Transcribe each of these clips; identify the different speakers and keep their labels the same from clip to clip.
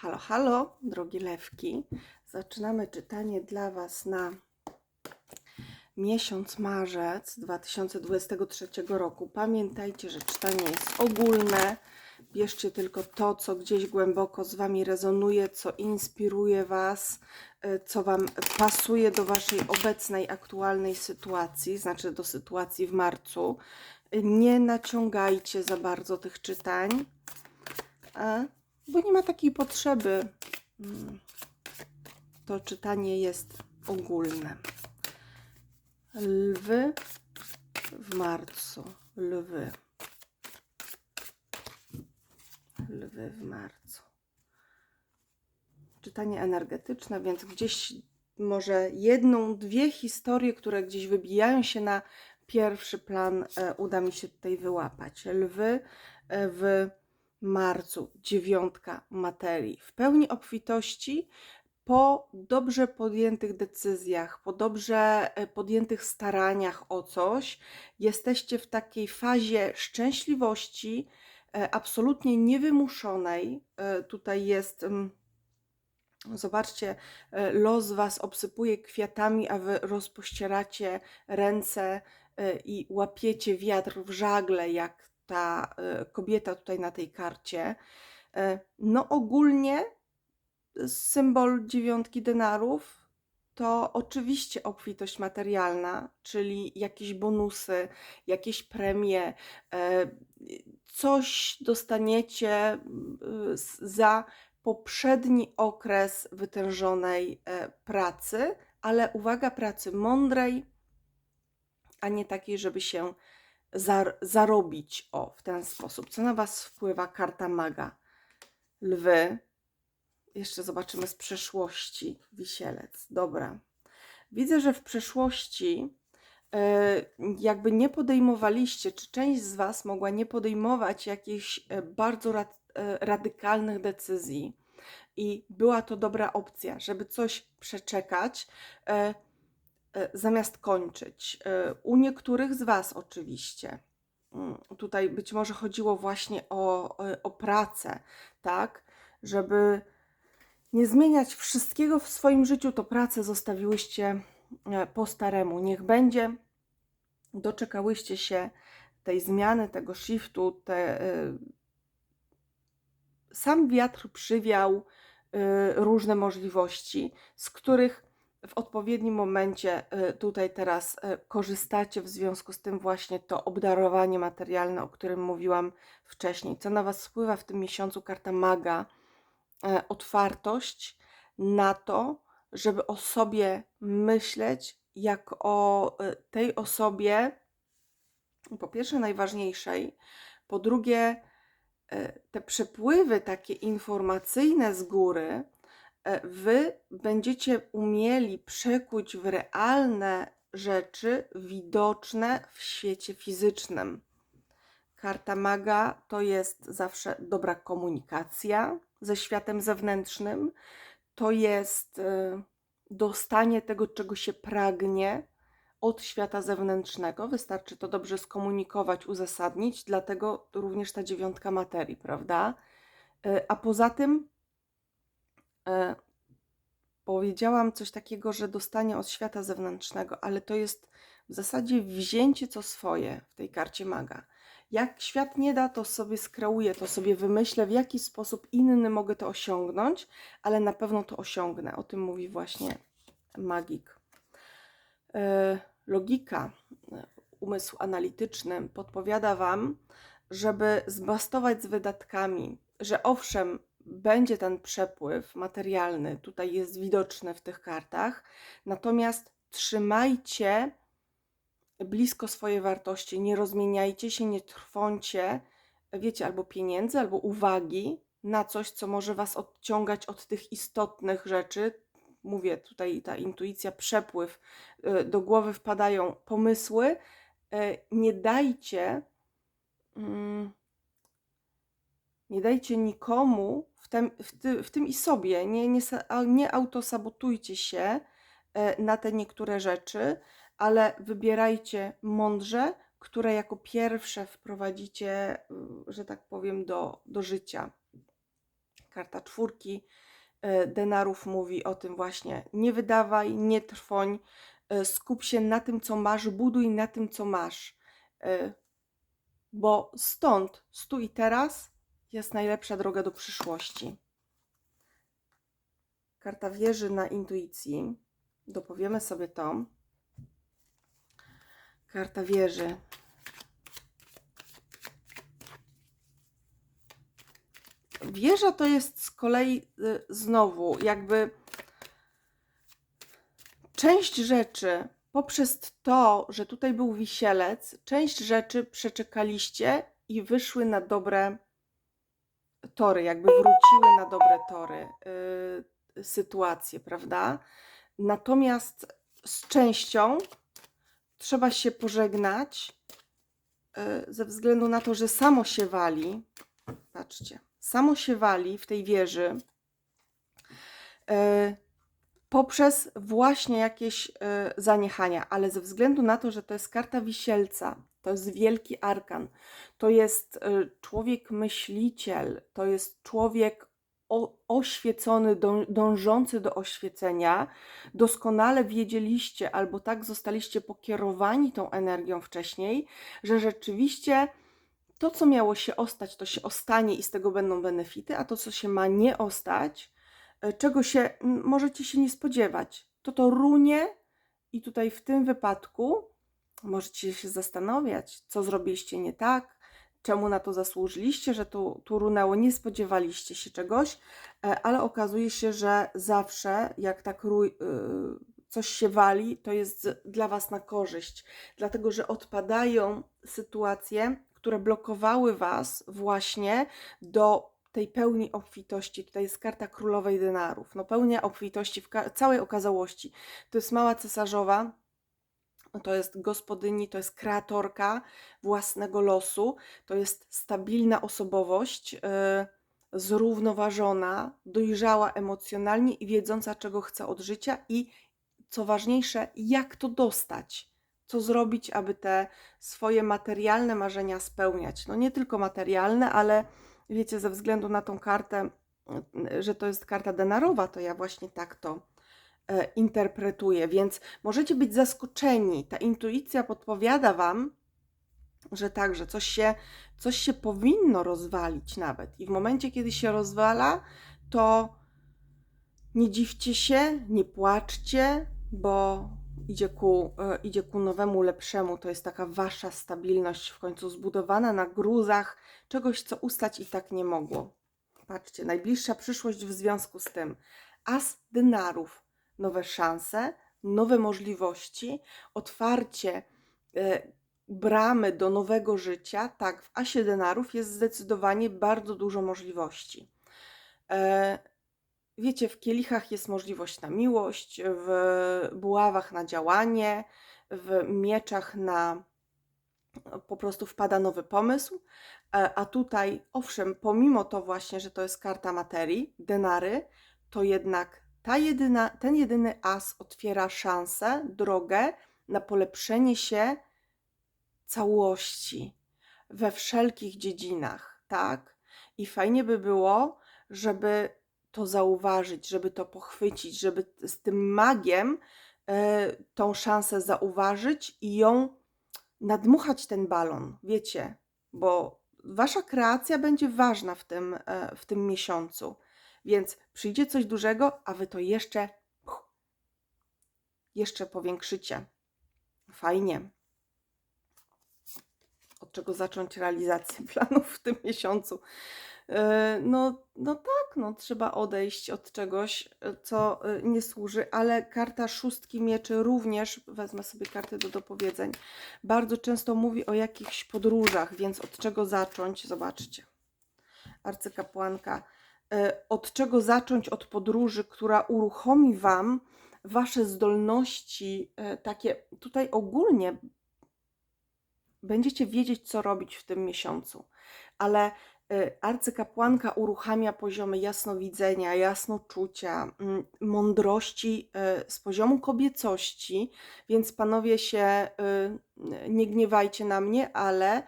Speaker 1: Halo, halo, drogie lewki. Zaczynamy czytanie dla Was na miesiąc marzec 2023 roku. Pamiętajcie, że czytanie jest ogólne. Bierzcie tylko to, co gdzieś głęboko z Wami rezonuje, co inspiruje Was, y, co Wam pasuje do Waszej obecnej, aktualnej sytuacji, znaczy do sytuacji w marcu. Y, Nie naciągajcie za bardzo tych czytań. A bo nie ma takiej potrzeby. Mm. To czytanie jest ogólne. Lwy w marcu. Lwy. Lwy w marcu. Czytanie energetyczne, więc gdzieś może jedną, dwie historie, które gdzieś wybijają się na pierwszy plan, e, uda mi się tutaj wyłapać. Lwy e, w marcu dziewiątka materii w pełni obfitości po dobrze podjętych decyzjach, po dobrze e, podjętych staraniach o coś, jesteście w takiej fazie szczęśliwości, e, absolutnie niewymuszonej. E, Tutaj jest. Zobaczcie, los was obsypuje kwiatami, a wy rozpościeracie ręce i łapiecie wiatr w żagle, jak ta e, kobieta tutaj na tej karcie. E, No ogólnie symbol dziewiątki denarów to oczywiście obfitość materialna, czyli jakieś bonusy, jakieś premie, e, coś dostaniecie za poprzedni okres wytężonej pracy, ale uwaga, pracy mądrej, a nie takiej, żeby się zar- zarobić o w ten sposób. Co na Was wpływa karta maga? Lwy. Jeszcze zobaczymy z przeszłości. Wisielec. Dobra. Widzę, że w przeszłości e, jakby nie podejmowaliście, czy część z Was mogła nie podejmować jakichś e, bardzo rad, e, radykalnych decyzji. I była to dobra opcja, żeby coś przeczekać, e, zamiast kończyć. E, U niektórych z Was oczywiście. Mm, Tutaj być może chodziło właśnie o, e, o pracę, tak? Żeby nie zmieniać wszystkiego w swoim życiu, to pracę zostawiłyście e, po staremu. Niech będzie, doczekałyście się tej zmiany, tego shiftu, te, e, sam wiatr przywiał różne możliwości, z których w odpowiednim momencie y, tutaj teraz y, korzystacie, w związku z tym właśnie to obdarowanie materialne, o którym mówiłam wcześniej. Co na Was wpływa w tym miesiącu? Karta maga, e, otwartość na to, żeby o sobie myśleć jak o e, tej osobie, po pierwsze najważniejszej, po drugie te przepływy takie informacyjne z góry, wy będziecie umieli przekuć w realne rzeczy widoczne w świecie fizycznym. Karta maga to jest zawsze dobra komunikacja ze światem zewnętrznym, to jest e, dostanie tego, czego się pragnie od świata zewnętrznego. Wystarczy to dobrze skomunikować, uzasadnić, dlatego również ta dziewiątka materii, prawda? E, A poza tym e, powiedziałam coś takiego, że dostanie od świata zewnętrznego, ale to jest w zasadzie wzięcie co swoje w tej karcie maga. Jak świat nie da, to sobie skreuję, to sobie wymyślę, w jaki sposób inny mogę to osiągnąć, ale na pewno to osiągnę. O tym mówi właśnie magik. E, Logika, e, umysł analityczny podpowiada Wam, żeby zbastować z wydatkami, że owszem, będzie ten przepływ materialny, tutaj jest widoczny w tych kartach, natomiast trzymajcie blisko swoje wartości, nie rozmieniajcie się, nie trwącie, wiecie, albo pieniędzy, albo uwagi na coś, co może Was odciągać od tych istotnych rzeczy. Mówię tutaj, ta intuicja, przepływ, y, do głowy wpadają pomysły. y, Nie dajcie, mm, nie dajcie nikomu, w tym, w ty, w tym i sobie, nie, nie, nie autosabotujcie się y, na te niektóre rzeczy, ale wybierajcie mądrze, które jako pierwsze wprowadzicie, y, że tak powiem, do, do życia. Karta czwórki e, denarów mówi o tym właśnie: nie wydawaj, nie trwoń, e, skup się na tym, co masz, buduj na tym, co masz. E, Bo stąd, z tu i teraz, jest najlepsza droga do przyszłości. Karta wieży na intuicji. Dopowiemy sobie to. Karta wieży. Wieża to jest z kolei y, znowu jakby część rzeczy poprzez to, że tutaj był wisielec, część rzeczy przeczekaliście i wyszły na dobre tory, jakby wróciły na dobre tory y, sytuacje, prawda? Natomiast z częścią trzeba się pożegnać y, ze względu na to, że samo się wali. Patrzcie, samo się wali w tej wieży y, poprzez właśnie jakieś zaniechania, ale ze względu na to, że to jest karta wisielca, to jest wielki arkan, to jest y, człowiek myśliciel, to jest człowiek oświecony, dą, dążący do oświecenia, doskonale wiedzieliście albo tak zostaliście pokierowani tą energią wcześniej, że rzeczywiście to, co miało się ostać, to się ostanie i z tego będą benefity, a to, co się ma nie ostać, y, czego się możecie się nie spodziewać, to to runie i tutaj w tym wypadku możecie się zastanawiać, co zrobiliście nie tak, czemu na to zasłużyliście, że tu, tu runęło, nie spodziewaliście się czegoś, e, ale okazuje się, że zawsze jak tak y, coś się wali, to jest dla Was na korzyść, dlatego że odpadają sytuacje, które blokowały Was właśnie do tej pełni obfitości. Tutaj jest karta królowej denarów. No pełnia obfitości w całej okazałości. To jest mała cesarzowa, to jest gospodyni, to jest kreatorka własnego losu, to jest stabilna osobowość, yy, zrównoważona, dojrzała emocjonalnie i wiedząca, czego chce od życia i co ważniejsze, jak to dostać. Co zrobić, aby te swoje materialne marzenia spełniać? No nie tylko materialne, ale wiecie, ze względu na tą kartę, yy, że to jest karta denarowa, to ja właśnie tak to e, interpretuję, więc możecie być zaskoczeni. Ta intuicja podpowiada Wam, że tak, że coś się, coś się powinno rozwalić nawet. I w momencie, kiedy się rozwala, to nie dziwcie się, nie płaczcie, bo idzie ku, e, idzie ku nowemu, lepszemu. To jest taka Wasza stabilność w końcu zbudowana na gruzach czegoś, co ustać i tak nie mogło. Patrzcie, najbliższa przyszłość w związku z tym. As denarów, nowe szanse, nowe możliwości, otwarcie e, bramy do nowego życia. Tak, w asie denarów jest zdecydowanie bardzo dużo możliwości. E, wiecie, w kielichach jest możliwość na miłość, w buławach na działanie, w mieczach na po prostu wpada nowy pomysł, e, a tutaj, owszem, pomimo to właśnie, że to jest karta materii, denary, to jednak ta jedyna, ten jedyny as otwiera szansę, drogę na polepszenie się całości we wszelkich dziedzinach, tak? I fajnie by było, żeby to zauważyć, żeby to pochwycić, żeby z tym magiem e, tą szansę zauważyć i ją nadmuchać ten balon, wiecie, bo wasza kreacja będzie ważna w tym, e, w tym miesiącu. Więc przyjdzie coś dużego, a wy to jeszcze jeszcze powiększycie. Fajnie. Od czego zacząć realizację planów w tym miesiącu? E, No, no tak, no trzeba odejść od czegoś, e, co e, nie służy, ale karta szóstki mieczy również, wezmę sobie kartę do dopowiedzeń, bardzo często mówi o jakichś podróżach, więc od czego zacząć? Zobaczcie. Arcykapłanka. E, Od czego zacząć od podróży, która uruchomi Wam Wasze zdolności, e, takie tutaj ogólnie będziecie wiedzieć, co robić w tym miesiącu, ale y, arcykapłanka uruchamia poziomy jasnowidzenia, jasnoczucia, mm, mądrości z poziomu kobiecości, więc panowie się nie gniewajcie na mnie, ale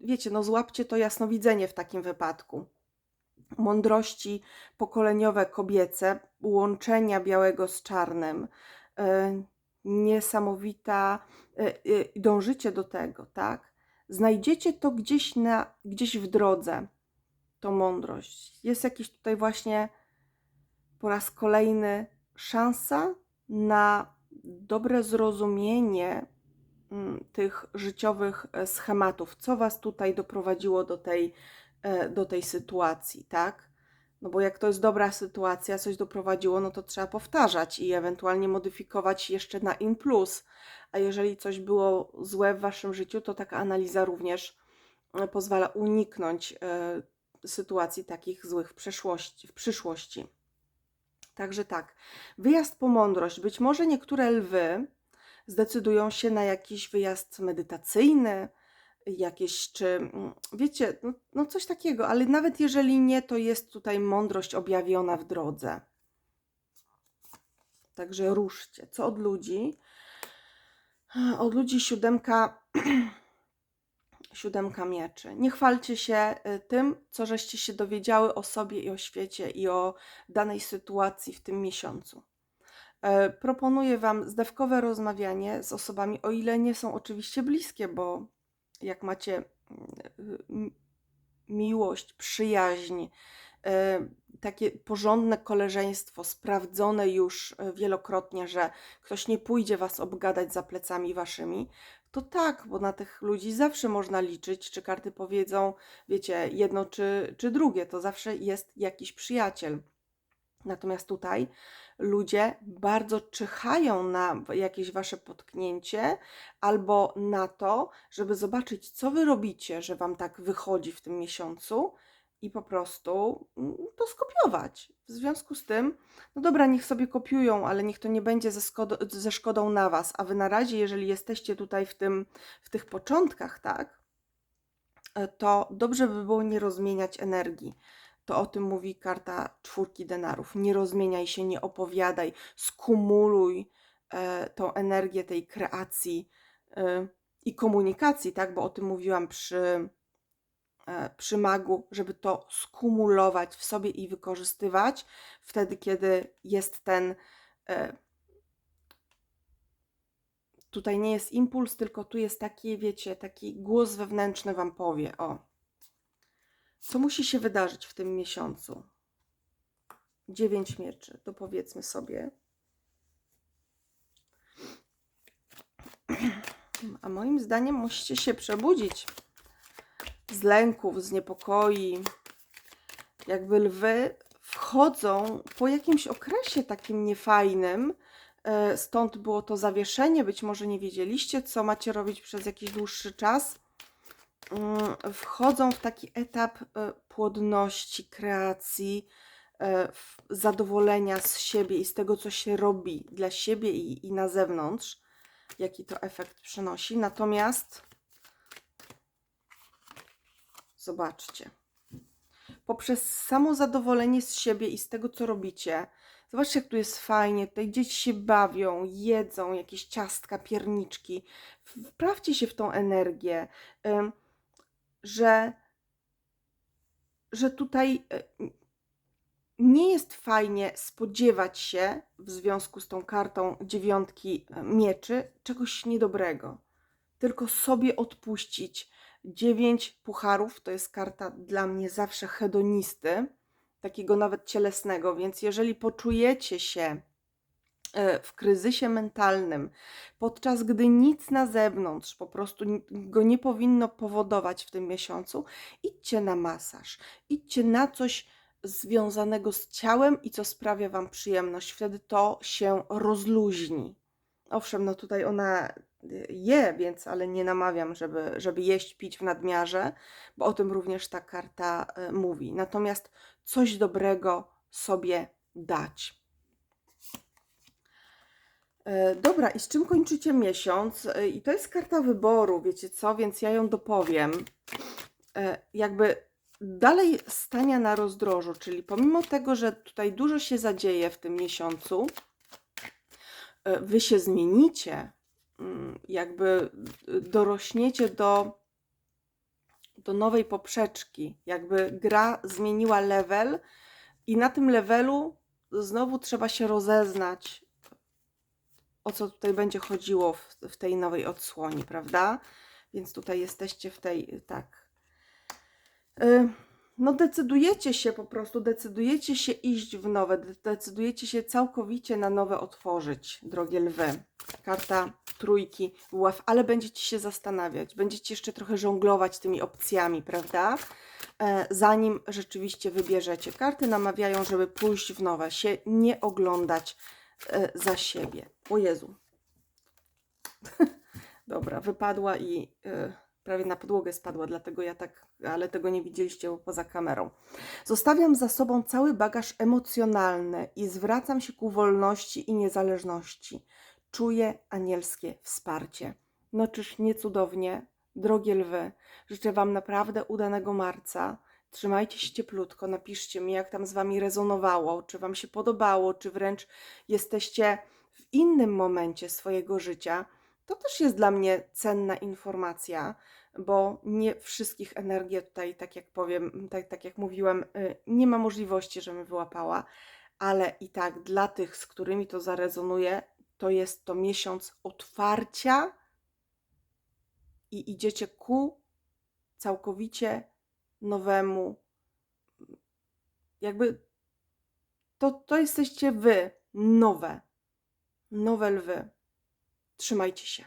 Speaker 1: wiecie, no złapcie to jasnowidzenie w takim wypadku. Mądrości pokoleniowe kobiece, łączenia białego z czarnym, e, niesamowita, e, e, dążycie do tego, tak? Znajdziecie to gdzieś, na, gdzieś w drodze, tą mądrość. Jest jakiś tutaj właśnie po raz kolejny szansa na dobre zrozumienie mm, tych życiowych schematów, co Was tutaj doprowadziło do tej, do tej sytuacji, tak? No bo jak to jest dobra sytuacja, coś doprowadziło, no to trzeba powtarzać i ewentualnie modyfikować jeszcze na in plus. A jeżeli coś było złe w Waszym życiu, to taka analiza również e, pozwala uniknąć sytuacji takich złych w, przeszłości, w przyszłości. Także tak, wyjazd po mądrość. Być może niektóre lwy zdecydują się na jakiś wyjazd medytacyjny, jakieś, czy mm, wiecie, no, no coś takiego, ale nawet jeżeli nie, to jest tutaj mądrość objawiona w drodze. Także ruszcie. Co od ludzi? Od ludzi siódemka siódemka mieczy. Nie chwalcie się y, tym, co żeście się dowiedziały o sobie i o świecie i o danej sytuacji w tym miesiącu. E, proponuję Wam zdawkowe rozmawianie z osobami, o ile nie są oczywiście bliskie, bo jak macie mm, miłość, przyjaźń, e, takie porządne koleżeństwo, sprawdzone już e, wielokrotnie, że ktoś nie pójdzie Was obgadać za plecami Waszymi, to tak, bo na tych ludzi zawsze można liczyć, czy karty powiedzą, wiecie, jedno czy, czy drugie, to zawsze jest jakiś przyjaciel. Natomiast tutaj ludzie bardzo czyhają na jakieś wasze potknięcie albo na to, żeby zobaczyć, co wy robicie, że wam tak wychodzi w tym miesiącu i po prostu mm, to skopiować. W związku z tym, no dobra, niech sobie kopiują, ale niech to nie będzie ze, ze szkodą na Was. A Wy na razie, jeżeli jesteście tutaj w, tym, w tych początkach, tak, e, to dobrze by było nie rozmieniać energii. To o tym mówi karta czwórki denarów. Nie rozmieniaj się, nie opowiadaj, skumuluj e, tą energię tej kreacji e, i komunikacji, tak, bo o tym mówiłam przy E, przy magu, żeby to skumulować w sobie i wykorzystywać wtedy, kiedy jest ten. E, tutaj nie jest impuls, tylko tu jest taki, wiecie, taki głos wewnętrzny Wam powie: O, co musi się wydarzyć w tym miesiącu? Dziewięć mieczy, to powiedzmy sobie. A moim zdaniem musicie się przebudzić z lęków, z niepokoi. Jakby lwy wchodzą po jakimś okresie takim niefajnym, e, stąd było to zawieszenie, być może nie wiedzieliście, co macie robić przez jakiś dłuższy czas. Mm, wchodzą w taki etap e, płodności, kreacji, e, zadowolenia z siebie i z tego, co się robi dla siebie i, i na zewnątrz, jaki to efekt przynosi. Natomiast Zobaczcie. Poprzez samo zadowolenie z siebie i z tego, co robicie. Zobaczcie, jak tu jest fajnie. Tutaj dzieci się bawią, jedzą jakieś ciastka, pierniczki. Wprawcie się w tą energię, że, że tutaj e, nie jest fajnie spodziewać się w związku z tą kartą dziewiątki e, mieczy czegoś niedobrego, tylko sobie odpuścić. Dziewięć pucharów to jest karta dla mnie zawsze hedonisty, takiego nawet cielesnego, więc jeżeli poczujecie się w kryzysie mentalnym, podczas gdy nic na zewnątrz po prostu go nie powinno powodować w tym miesiącu, idźcie na masaż, idźcie na coś związanego z ciałem i co sprawia Wam przyjemność. Wtedy to się rozluźni. Owszem, no tutaj ona je, więc ale nie namawiam, żeby, żeby jeść, pić w nadmiarze, bo o tym również ta karta e, mówi. Natomiast coś dobrego sobie dać. E, dobra, i z czym kończycie miesiąc? E, I to jest karta wyboru, wiecie co, więc ja ją dopowiem. Jakby dalej stania na rozdrożu, czyli pomimo tego, że tutaj dużo się zadzieje w tym miesiącu, wy się zmienicie, Mm, jakby dorośniecie do, do nowej poprzeczki. Jakby gra zmieniła level i na tym levelu znowu trzeba się rozeznać, o co tutaj będzie chodziło w, w tej nowej odsłoni, prawda? Więc tutaj jesteście w tej, tak. Y, No, decydujecie się po prostu, decydujecie się iść w nowe, de- decydujecie się całkowicie na nowe otworzyć, drogie lwy. Karta trójki ław, ale będziecie się zastanawiać, będziecie jeszcze trochę żonglować tymi opcjami, prawda? E, zanim rzeczywiście wybierzecie. Karty namawiają, żeby pójść w nowe, się nie oglądać e, za siebie. O Jezu. Dobra, wypadła i e, prawie na podłogę spadła, dlatego ja tak, ale tego nie widzieliście poza kamerą. Zostawiam za sobą cały bagaż emocjonalny i zwracam się ku wolności i niezależności. Czuję anielskie wsparcie. No czyż nie cudownie? Drogie lwy, życzę Wam naprawdę udanego marca. Trzymajcie się cieplutko, napiszcie mi, jak tam z Wami rezonowało, czy Wam się podobało, czy wręcz jesteście w innym momencie swojego życia. To też jest dla mnie cenna informacja, bo nie wszystkich energii tutaj, tak jak powiem, tak, tak jak mówiłem, y, nie ma możliwości, żebym wyłapała, ale i tak dla tych, z którymi to zarezonuje, to jest to miesiąc otwarcia i idziecie ku całkowicie nowemu, jakby to, to jesteście wy, nowe, nowe lwy. Trzymajcie się.